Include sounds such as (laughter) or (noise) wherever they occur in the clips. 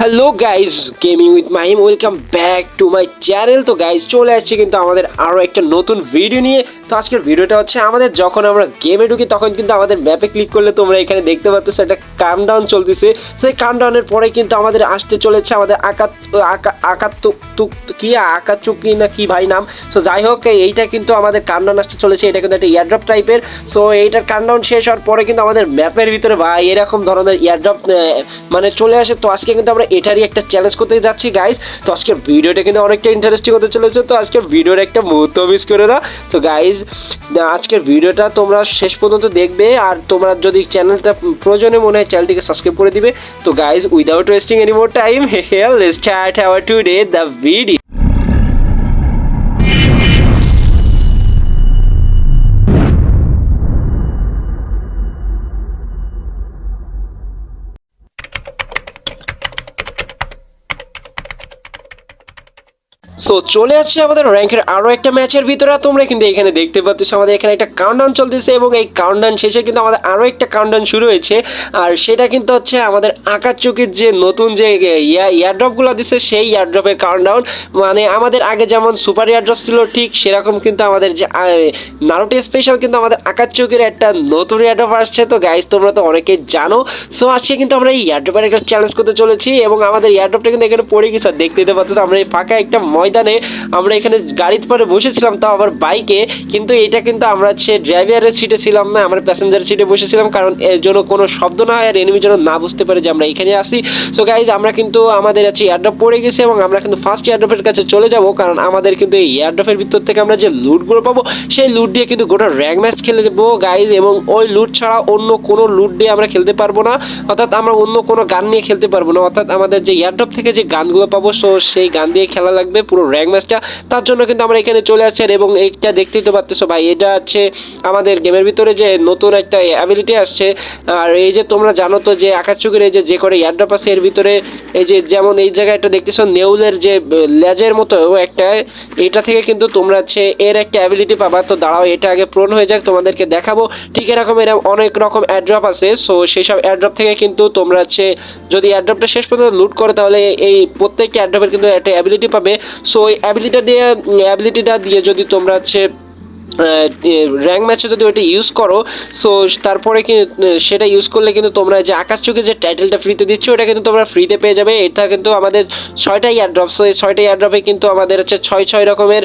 Hello guys gaming with Mahim welcome back to my channel তো guys চলে আসছে কিন্তু আমাদের আরও একটা নতুন ভিডিও নিয়ে। তো আজকের ভিডিওটা হচ্ছে আমাদের যখন আমরা গেমে ঢুকি, তখন কিন্তু আমাদের ম্যাপে ক্লিক করলে তোমরা এখানে দেখতে পাচ্ছ একটা কাম ডাউন চলতেছে। সেই কাম ডাউনের পরে কিন্তু আমাদের আসতে চলেছে আমাদের আকাত, আকা আকাত তুক, কি আকাত চুকি না কি ভাই নাম। সো যাই হোক এইটা কিন্তু আমাদের কাম ডাউন আসতে চলেছে, এটা কিন্তু একটা ইয়ারড্রপ টাইপের সো এইটার কাম ডাউন শেষ হওয়ার পরে কিন্তু আমাদের ম্যাপের ভিতরে ভাই এরকম ধরনের ইয়ারড্রপ মানে চলে আসে। তো আজকে কিন্তু আমরা এটারই একটা চ্যালেঞ্জ করতে যাচ্ছি গাইস তো আজকের ভিডিওটা কিন্তু অনেকটা ইন্টারেস্টিং হতে চলেছে। তো আজকের ভিডিওর একটা মুহূর্ত মিস করে না তো গাইজ আজকের ভিডিওটা তোমরা শেষ পর্যন্ত দেখবে আর তোমরা যদি চ্যানেলটা প্রয়োজনে মনে হয় চ্যানেলটিকে সাবস্ক্রাইব করে দিবে। তো guys without wasting any more time here start our today the video so চলে আসছে আমাদের র্যাঙ্কের আরও একটা ম্যাচের ভিতরে। তোমরা কিন্তু এখানে দেখতে পাচ্ছ আমাদের এখানে একটা কাউন্টডাউন চলতেছে এবং এই কাউন্টডাউন শেষে কিন্তু আমাদের আরও একটা কাউন্টডাউন শুরু হয়েছে। আর সেটা কিন্তু হচ্ছে আমাদের আকাশ চুকির যে নতুন যে ইয়ারড্রপগুলো দিচ্ছে সেই ইয়ারড্রপের কাউন্টডাউন মানে আমাদের আগে যেমন সুপার ইয়ারড্রপ ছিল, ঠিক সেরকম কিন্তু আমাদের যে নারুটি স্পেশাল কিন্তু আমাদের আকাশ চুকির একটা নতুন ইয়ারড্রপ আসছে। তো গাইজ তোমরা তো অনেকেই জানো। সো আজকে কিন্তু আমরা এই ইয়ারড্রপের একটা চ্যালেঞ্জ করতে চলেছি এবং আমাদের ইয়ারড্রপটা কিন্তু এখানে পড়ে গেছে। দেখতে পাচ্ছ আমরা এই ফাঁকা একটা ময়দানে আমরা এখানে গাড়িতে পরে বসেছিলাম, তাও আবার বাইকে কিন্তু এটা কিন্তু আমরা হচ্ছে ড্রাইভারের সিটে ছিলাম না, আমরা প্যাসেঞ্জার সিটে বসেছিলাম, কারণ এর জন্য কোনো শব্দ না হয় আর এনিমি যেন না বুঝতে পারে যে আমরা এখানে আসি সো গাইজ আমরা কিন্তু আমাদের হচ্ছে এয়ারড্রপ পড়ে গেছে এবং আমরা কিন্তু ফার্স্ট এয়ারড্রপের কাছে চলে যাব, কারণ আমাদের কিন্তু এই এয়ারড্রপের ভিতর থেকে আমরা যে লুটগুলো পাবো, সেই লুট দিয়ে কিন্তু গোটা র্যাঙ্ক ম্যাচ খেলে যাব গাইজ এবং ওই লুট ছাড়া অন্য কোনো লুট দিয়ে আমরা খেলতে পারব না। অর্থাৎ আমরা অন্য কোনো গান নিয়ে খেলতে পারব না। অর্থাৎ আমাদের যে এয়ারড্রপ থেকে যে গানগুলো পাবো সো সেই গান দিয়ে খেলা লাগবে, পুরো র্যাঙ্ক ম্যাচটা। তার জন্য কিন্তু আমরা এখানে চলে আসছি। আর এবং এইটা দেখতেই তো পারতেছো ভাই, এটা হচ্ছে আমাদের গেমের ভিতরে যে নতুন একটা অ্যাবিলিটি আসছে। আর এই যে তোমরা জানো তো যে আকাশচুকের এই যে যে করে এয়ারড্রপ আছে এর ভিতরে এই যে যেমন এই জায়গায় একটা দেখতেছো, নেউলের যে লেজের মতো একটা, এটা থেকে কিন্তু তোমরা হচ্ছে এর একটা অ্যাবিলিটি পাবা। তো দাঁড়াও, এটা আগে পূরণ হয়ে যাক, তোমাদেরকে দেখাবো। ঠিক এরকম এরকম অনেক রকম অ্যাড্রপ আছে। সো সেই সব অ্যাড্রপ থেকে কিন্তু তোমরা হচ্ছে যদি অ্যাড্রপটা শেষ পর্যন্ত লুট করে, তাহলে এই প্রত্যেকটা অ্যাড্রপের কিন্তু একটা অ্যাবিলিটি পাবে। সো ওই অ্যাবিলিটিটা দিয়ে অ্যাবিলিটিটা দিয়ে যদি তোমরা হচ্ছে র্যাঙ্ক ম্যাচে যদি ওইটা ইউজ করো সো তারপরে সেটা ইউজ করলে কিন্তু তোমরা যে আকাশ চোখে যে টাইটেলটা ফ্রিতে দিচ্ছ, ওটা কিন্তু তোমরা ফ্রিতে পেয়ে যাবে। এটা কিন্তু আমাদের ছয়টা ইয়ারড্রপ সো এই ছয়টা ইয়ারড্রপে কিন্তু আমাদের হচ্ছে ছয় ছয় রকমের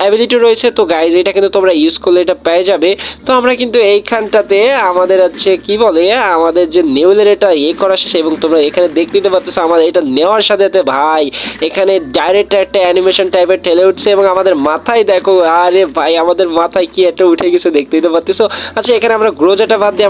অ্যাবিলিটি রয়েছে। তো গাইজ এটা কিন্তু তোমরা ইউজ করলে এটা পেয়ে যাবে। তো আমরা কিন্তু এইখানটাতে আমাদের হচ্ছে কি বলে, আমাদের যে নেউলের এটা ইয়ে করা শেষ, এবং তোমরা এখানে দেখতে পারতেছো আমাদের এটা নেওয়ার সাথে সাথে ভাই, এখানে ডাইরেক্ট একটা অ্যানিমেশন টাইপের ঠেলে উঠছে, এবং আমাদের মাথায় দেখো, আরে ভাই, আমাদের মাথায় কি একটা উঠে গেছে দেখতেই তো পারতেছো? আচ্ছা এখানে আমরা গ্রোজাটা বাদ দিয়ে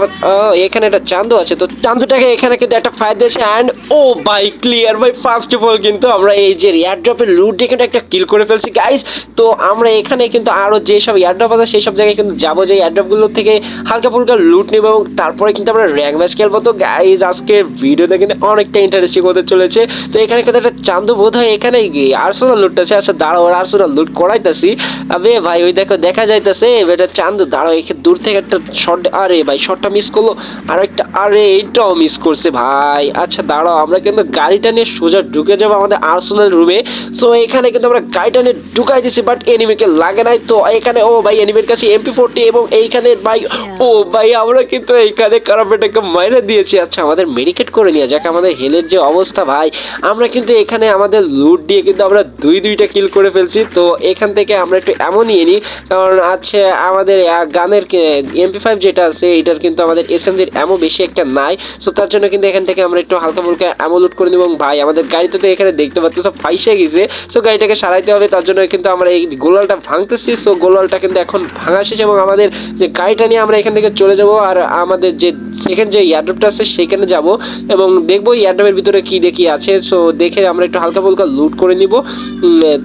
এখানে একটা চান্দু আছে। তো চান্দুটাকে এখানে কিন্তু একটা ফায়দা দিয়েছে and O by clear by first of all কিন্তু আমরা এই যে এয়ারড্রপের লুট দিয়ে কিন্তু একটা কিল করে ফেলছি গাইস তো আমরা এখানে কিন্তু আরও যেসব এয়ারড্রপ আছে সেই সব জায়গায় কিন্তু যাব যে এয়ারড্রপগুলো থেকে হালকা ফুলকা লুট নেব এবং তারপরে কিন্তু আমরা র্যাঙ্ক ম্যাচ খেলব। তো গাইজ আজকে ভিডিওতে কিন্তু অনেকটা ইন্টারেস্টিং হতে চলেছে। তো এখানে কিন্তু একটা চান্দু বোধ হয় এখানে আর্সোনাল লুট আছে। আচ্ছা দাঁড়াও আর্সোনাল লুট করাইতেছি। আবে ভাই, ওই দেখো, দেখা যাইতেছে এটা চান্দু দাঁড়াও এখানে দূর থেকে একটা শট আরে ভাই শটটা মিস করল। আর একটা আরে এইটাও মিস করছে ভাই। আচ্ছা দাঁড়াও আমরা কিন্তু গাড়িটা নিয়ে সোজা ঢুকে যাব আমাদের আর্সোনাল রুমে সো এখানে কিন্তু আমরা গাড়িটা নিয়ে ঢুকাই দিছি বাট এনিমিকে লাগে নাই। তো এখানে ও ভাই এনিমির কাছে এমপি ফোরটি এবং এইখানে ভাই ও। ভাই আমরা কিন্তু এইখানে কারাপেটাকে মাইনে দিয়েছি। আচ্ছা আমাদের মেডিকেট করে নিয়ে যাক আমাদের হেলের যে অবস্থা ভাই। আমরা কিন্তু এখানে আমাদের লুট দিয়ে কিন্তু আমরা দুই দুইটা কিল করে ফেলছি। তো এখান থেকে আমরা একটু এমন নিয়ে নিই কারণ আছে আমাদের গানের এমপি ফাইভ যেটা আছে, এটার কিন্তু আমাদের এস এমজির এমন বেশি একটা নাই। সো তার জন্য কিন্তু এখান থেকে আমরা একটু হালকা ফুলকা এমন লুট করে নিব। এবং ভাই, আমাদের গাড়িতে তো এখানে দেখতে পাচ্ছি, সব ফাইসে গেছে। সো গাড়িটাকে সারাইতে হবে, তার জন্য কিন্তু আমরা এই গোলালটা ভাঙতেছি। সো গোলালটা কিন্তু এখন ভাঙা শেষ এবং আমাদের যে গাড়িটা নিয়ে আমরা এখান থেকে চলে যাব আর আমাদের যে সেকেন্ড যে এয়ারড্রপটা আছে, সেখানে যাব। এবং দেখব এয়ারড্রপের ভিতরে কি দেখি আছে। সো দেখে আমরা একটু হালকা ফুলকা লুট করে নিব।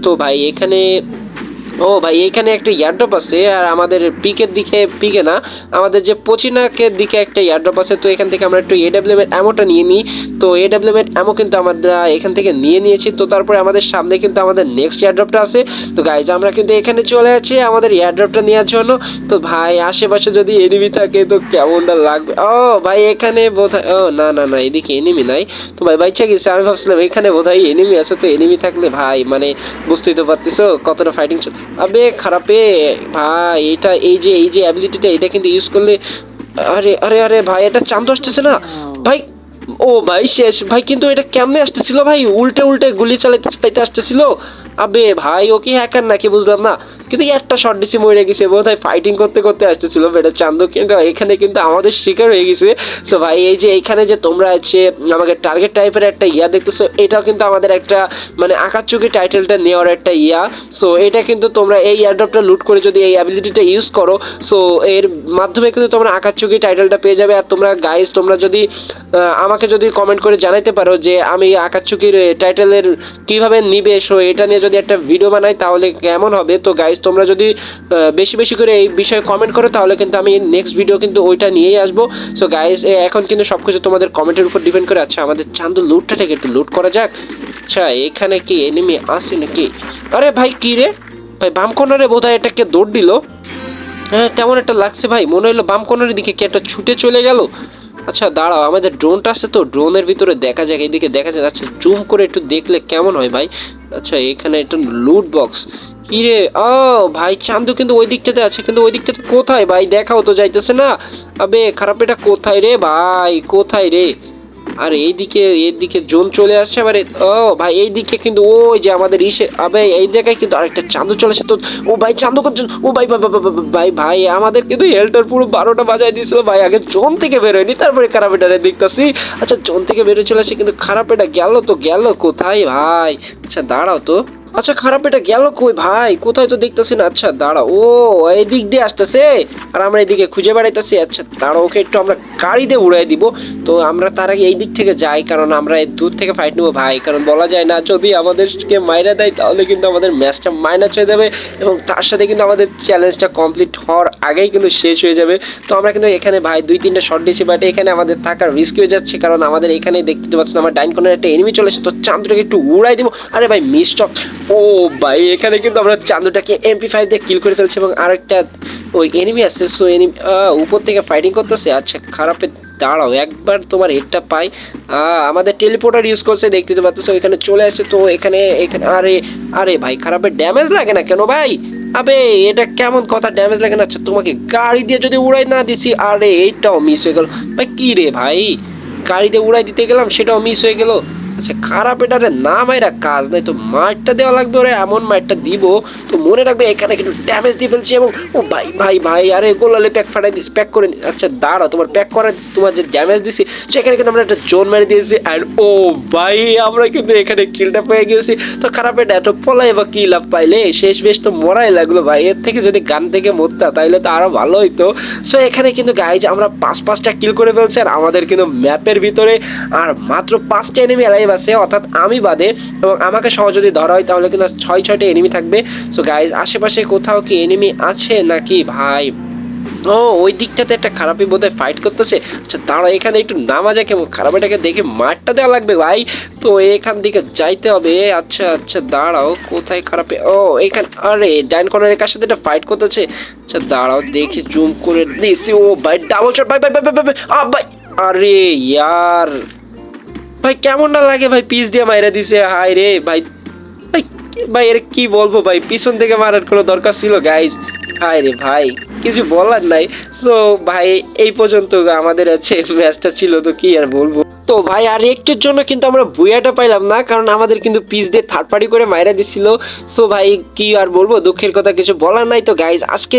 তো ভাই, এখানে ও ভাই, এখানে একটা ইয়ারড্রপ আছে আর আমাদের পিকের দিকে পিকে না, আমাদের যে পচিনাকের দিকে একটা ইয়ারড্রপ আছে, তো এখান থেকে আমরা একটু এডাব্লিউএম এর অ্যামোটা নিয়ে নিই। তো এডাব্লিউএম এর অ্যামো কিন্তু আমরা এখান থেকে নিয়ে নিয়েছি, তো তারপরে আমাদের সামনে কিন্তু আমাদের নেক্সট ইয়ারড্রপটা আছে। তো গাইজ আমরা কিন্তু এখানে চলে আছি আমাদের ইয়ারড্রপটা নেওয়ার জন্য। তো ভাই, আশেপাশে যদি এনিমি থাকে, তো কেমনটা লাগবে? ও ভাই, এখানে বোধহয়, ও না না না, এদিকে এনিমি নাই। তো ভাই বাইচা গেছে, আমি ভাবছিলাম এখানে বোধহয় এনিমি আছে, তো এনিমি থাকলে ভাই মানে বুঝতেই তো পারতেছো কতটা ফাইটিং চল আবে খারাপে ভাই এটা এই যে এই যে অ্যাবিলিটিটা এটা কিন্তু ইউজ করলে আরে আরে আরে ভাই এটা চান্দ আসতেছে না। ভাই ও ভাই শেষ। ভাই কিন্তু এটা কেমনে আসতেছিল ভাই? উল্টে উল্টে গুলি চালাইতে চালাইতে আসতেছিল। আবে ভাই ও কি হ্যাকার নাকি বুঝলাম না। কিন্তু একটা শর্ট ডিসি মরে গেছে বোধ হয় ফাইটিং করতে করতে আসতেছিল এটা চান্দু কিন্তু এখানে কিন্তু আমাদের শিকার হয়ে গেছে। সো ভাই, এই যে এইখানে যে তোমরা আছে আমাকে টার্গেট টাইপের একটা ইয়া দেখতেছো, এটাও কিন্তু আমাদের একটা মানে আকাশচুকি টাইটেলটা নেওয়ার একটা ইয়া। সো এটা কিন্তু তোমরা এই এয়ারড্রপটা লুট করে যদি এই অ্যাবিলিটিটা ইউজ করো সো এর মাধ্যমে কিন্তু তোমরা আকাশচুকি টাইটেলটা পেয়ে যাবে। আর তোমরা গাইজ তোমরা যদি আমাকে যদি কমেন্ট করে জানাইতে পারো যে আমি আকাশচুকির টাইটেলের কীভাবে নিবে সো এটা নিয়ে যদি একটা ভিডিও বানাই, তাহলে কেমন হবে? তো গাইজ তোমরা যদি বেশি বেশি করে এই বিষয়ে কমেন্ট করো, তাহলে কিন্তু আমি নেক্সট ভিডিও কিন্তু ওইটা নিয়েই আসব। সো গাইজ এখন কিন্তু সব কিছু তোমাদের কমেন্টের উপর ডিপেন্ড করে আচ্ছা আমাদের চান্দু লুটটা থেকে একটু লুট করা যাক। আচ্ছা এখানে কি এনিমি আছে নাকি? আরে ভাই, কি রে? ভাই বাম কর্নারে বোধ হয় এটাকে দৌড় দিল। হ্যাঁ তেমন একটা লাগছে ভাই। মনে হলো বাম কর্নারের দিকে কি একটা ছুটে চলে গেল। আচ্ছা দাঁড়াও, আমাদের ড্রোনটা আছে তো ড্রোনের ভিতরে দেখা যাক এইদিকে দেখা যায় আচ্ছা জুম করে একটু দেখলে কেমন হয় ভাই? আচ্ছা এখানে একটা লুট বক্স কি রে? ও, ভাই, চান্দু কিন্তু ওই দিকটাতে আছে, কিন্তু ওই দিকটাতে কোথায়? ভাই, দেখাও তো যাইতেছে না। আবে, খারাপ, এটা কোথায় রে ভাই? কোথায় রে? আর এইদিকে এইদিকে জোন চলে আসছে আবার ও ভাই এইদিকে কিন্তু ওই যে আমাদের ইসে আবে এই জায়গায় কিন্তু আরেকটা চাঁদও চলে আসে। তো ও ভাই চাঁদও করছেন ও ভাই ভাই, ভাই, আমাদের কিন্তু হেলটার পুরো বারোটা বাজায় দিয়েছিল। ভাই আগে জোন থেকে বেরোয়নি তারপরে খারাপ এটারে দেখতেছি। আচ্ছা জোন থেকে বেরোয় চলে আসে কিন্তু খারাপ এটা গেল তো গেল কোথায় ভাই? আচ্ছা দাঁড়াও তো। আচ্ছা খারাপ এটা গেল কই ভাই? কোথায় তো দেখতেছি না আচ্ছা দাঁড়া ও এই দিক দিয়ে আসতেছে। আর আমরা এদিকে খুঁজে বেড়াইতেছি। আচ্ছা দাঁড়া ওকে একটু আমরা গাড়ি দিয়ে উড়াই দিব। তো আমরা তার আগে এই দিক থেকে যাই, কারণ আমরা এই দূর থেকে ফাইট নেব ভাই। কারণ বলা যায় না, যদি আমাদেরকে মাইরা দেয়, তাহলে কিন্তু আমাদের ম্যাচটা মাইনাস হয়ে যাবে এবং তার সাথে কিন্তু আমাদের চ্যালেঞ্জটা কমপ্লিট হওয়ার আগেই কিন্তু শেষ হয়ে যাবে। তো আমরা কিন্তু এখানে ভাই দুই, তিনটা শট দিয়েছি বাট এখানে আমাদের থাকার রিস্ক হয়ে যাচ্ছে, কারণ আমাদের এখানে দেখতে পাচ্ছেন, আমার ডাইন কর্নার একটা এনিমি চলে এসেছে। তো চান্দুটাকে একটু উড়াই দিব। আরে ভাই মিস্টক ও ভাই, এখানে কিন্তু আমরা চান্দুটাকে এমপি ফাইভ দিয়ে কিল করে ফেলছি এবং আরেকটা ওই এনিমি আছে সো এনিমি উপর থেকে ফাইটিং করতেছে। আচ্ছা খারাপে দাঁড়াও, একবার তোমার হেডটা পাই। আমাদের টেলিপোর্টার ইউজ করছে, দেখতে তো পাচ্ছ, এখানে চলে আসছে তো এখানে এখানে, আরে আরে ভাই, খারাপে ড্যামেজ লাগে না কেন ভাই? আবে, এটা কেমন কথা ড্যামেজ লাগে না? আচ্ছা তোমাকে গাড়ি দিয়ে যদি উড়াই না দিছি, আরে, এইটাও মিস হয়ে গেল। ভাই, কি রে ভাই? গাড়ি দিয়ে উড়াই দিতে গেলাম, সেটাও মিস হয়ে গেল। আচ্ছা খারাপ এটারে না মাইরা কাজ নাই, তো মারটা দেওয়া লাগবে ওরে, এমন মারটা দিব, তো মনে রাখবে এখানে কিন্তু ড্যামেজ দিয়ে ফেলছি এবং, ও ভাই ভাই ভাই, আরে গোলালে প্যাক ফাটাই দিস প্যাক করে আচ্ছা দাঁড়াও, তোমার প্যাক করা দিস, তোমার যে ড্যামেজ দিছি সেখানে কিন্তু আমরা একটা জোন মেরে দিয়েছি অ্যান্ড ও ভাই, আমরা কিন্তু এখানে কিলটা পেয়ে গেছি তো খারাপ এটা, এত পলাই বা কি লাভ পাইলে, শেষ বেশ তো মরাই লাগল ভাই, এর থেকে যদি গান থেকে মরতা, তাইলে তো আরও ভালো হইতো সো এখানে কিন্তু গাইজ আমরা পাঁচ পাঁচটা কিল করে ফেলছি, আর আমাদের কিন্তু ম্যাপের ভিতরে, আর মাত্র পাঁচটা এনিমি অ্যালাইভ আছে অর্থাৎ আমি বাদে এবং আমাকে সহ যদি ধরা হয় তাহলে কিন্তু ছয় ছয়টা এনিমি থাকবে। সো গাইজ আশেপাশে কোথাও কি এনিমি আছে নাকি ভাই? ও ওই দিকটাতে একটা খারাপই বোধহয় ফাইট করতেছে। আচ্ছা দাঁড়া এখানে একটু নামা যায় কেমন খারাপ এটাকে দেখে মারটা দেওয়া লাগবে ভাই। তো এখান দিকে যাইতে হবে। আচ্ছা আচ্ছা দাঁড়াও কোথায় খারাপে? ও এখানে আরে ডাইন কর্নারের কাছে একটা ফাইট করতেছে? আচ্ছা দাঁড়াও দেখি জুম করে দিছি। ও ভাই ডাবল শট ভাই ভাই ভাই ভাই, ভাই আরে ইয়ার। ভাই কেমন না লাগে ভাই? পিস দিয়ে মাইরা দিছে হাই রে, ভাই। ভাই ভাই, এর কি বলব ভাই? পিছন থেকে মারার কোনো দরকার ছিল গাইজ হাই রে ভাই, কিছু বলার নাই। সো ভাই, এই পর্যন্ত আমাদের আছে ম্যাচটা (laughs) ছিল, তো কি আর বলব? তো ভাই, আর একটুর জন্য কিন্তু আমরা বুয়াটা পাইলাম না, কারণ আমাদের কিন্তু পিস দিয়ে থার্ড পার্টি করে মাইরা দিছিল। সো ভাই, কি আর বলব, দুঃখের কথা কিছু বলার নাই। তো গাইজ আজকে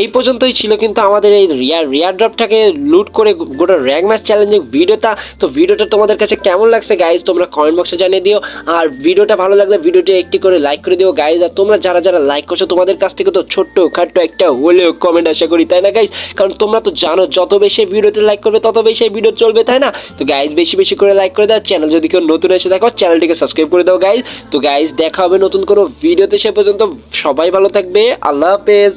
এই পর্যন্তই ছিল কিন্তু আমাদের এই রিয়ার রিয়ার ড্রপটাকে লুট করে গোটা র্যাঙ্ক ম্যাচ চ্যালেঞ্জিং ভিডিওটা। তো ভিডিওটা তোমাদের কাছে কেমন লাগছে গাইজ তোমরা কমেন্ট বক্সে জানিয়ে দিও। আর ভিডিওটা ভালো লাগলে ভিডিওটি একটি করে লাইক করে দিও গাইজ আর তোমরা যারা যারা লাইক করছ তোমাদের কাছ থেকে তো ছোট্ট খাট্ট একটা হলেও কমেন্ট আশা করি, তাই না গাইজ কারণ তোমরা তো জানো, যত বেশি ভিডিওতে লাইক করবে, তত বেশি ভিডিও চলবে, তাই না? তো গাইজ বেশি বেশি করে লাইক করে দাও। চ্যানেল যদি কেউ নতুন এসে দেখো চ্যানেলটিকে সাবস্ক্রাইব করে দাও গাইজ তো গাইজ দেখা হবে নতুন কোনো ভিডিওতে সে পর্যন্ত সবাই ভালো থাকবে। আল্লাহ হাফেজ।